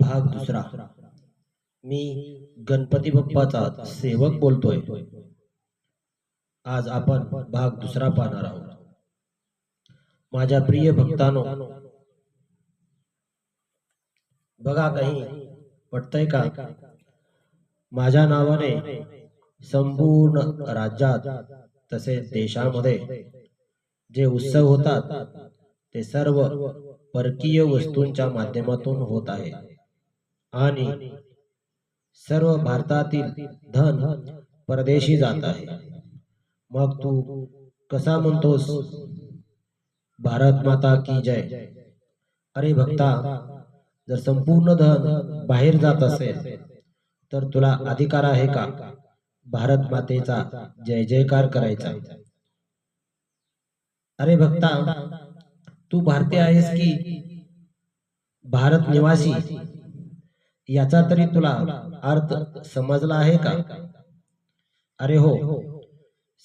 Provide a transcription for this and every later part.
भाग दुसरा. मी गणपती बाप्पाचा सेवक बोलतोय. आज आपण भाग दुसरा पाहणार आहोत. माझ्या प्रिय भक्तानो बघा काही पटतय का? माझ्या नावाने संपूर्ण राज्यात तसेच देशामध्ये जे उत्सव होतात ते सर्व परकीय वस्तूंच्या माध्यमातून होत आहे. आणि सर्व भारतातील धन परदेशी जात आहे. मग तू कसा म्हणतोस? भारत माता की जय. अरे भक्ता जर संपूर्ण धन बाहेर जात असेल तर तुला अधिकार आहे का? भारत मातेचा जय जयकार करायचा. अरे भक्ता तू भारतीय आहेस की भारत निवासी? याचा तरी तुला अर्थ समजला आहे का? अरे हो.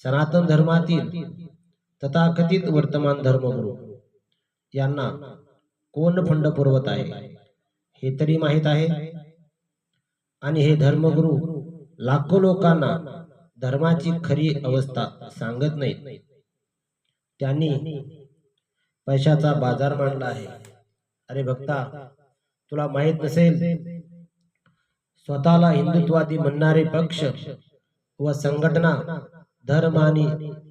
सनातन धर्मातील तथाकथित वर्तमान धर्मगुरु यांना कोण फंड पुरवत आहे? हे तरी माहीत आहे. आणि हे धर्मगुरू लाखो लोकांना धर्माची खरी अवस्था सांगत नाहीत. त्यांनी पैशाचा बाजार मांडला आहे. अरे भक्ता तुला माहीत नसेल स्वतःला हिंदुत्वादी म्हणणारे पक्ष व संघटना धर्म आणि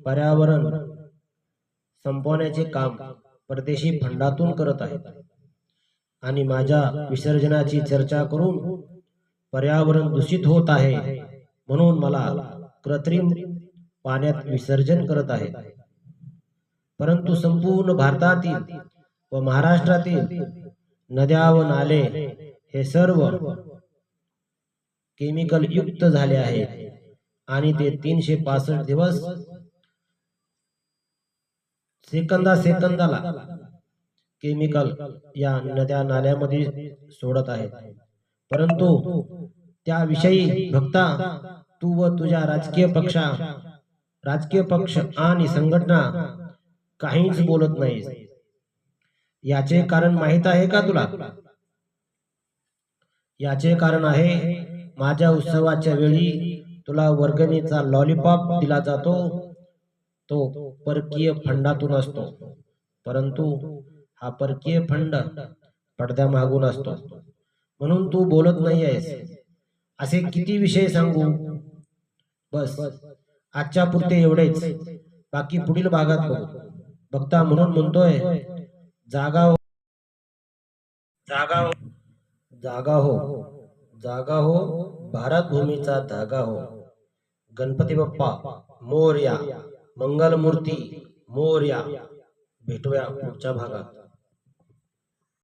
पर्यावरण संपवण्याचे काम परदेशी फंडातून करत आहेत. आणि माझ्या विसर्जनाची चर्चा करून पर्यावरण दूषित होत आहे म्हणून मला कृत्रिम पाण्यात विसर्जन करत आहेत. परंतु संपूर्ण भारतातील व महाराष्ट्रातील नद्या व नाले हे सर्व केमिकल युक्त झाले आहे. आणि ते तीनशे पासष्ट दिवस सेकंदा सेकंदाला केमिकल या नद्या नाल्यामध्ये सोडत आहेत. परंतु त्याविषयी भक्ता तू व तुझ्या राजकीय पक्षा राजकीय पक्ष आणि संघटना काहीच बोलत नाहीस याचे कारण माहीत आहे का तुला? याचे कारण आहे माझ्या उत्सवाच्या वेळी तुला वर्गणीचा लॉलीपॉप दिला जातो. तो परकीय फंडातून असतो. परंतु हा परकीय फंड पडद्या मागून असतो. म्हणून तू बोलत नाही आहेस. असे किती विषय सांगू? बस आजच्या पुरते एवढेच. बाकी पुढील भागात बघू. बघता म्हणून म्हणतोय जागा हो जागा हो जागा हो. जागा हो भारत भूमीचा धागा हो. गणपती बाप्पा मोर्या मंगलमूर्ती मोर्या. भेटूया पुढच्या भागात.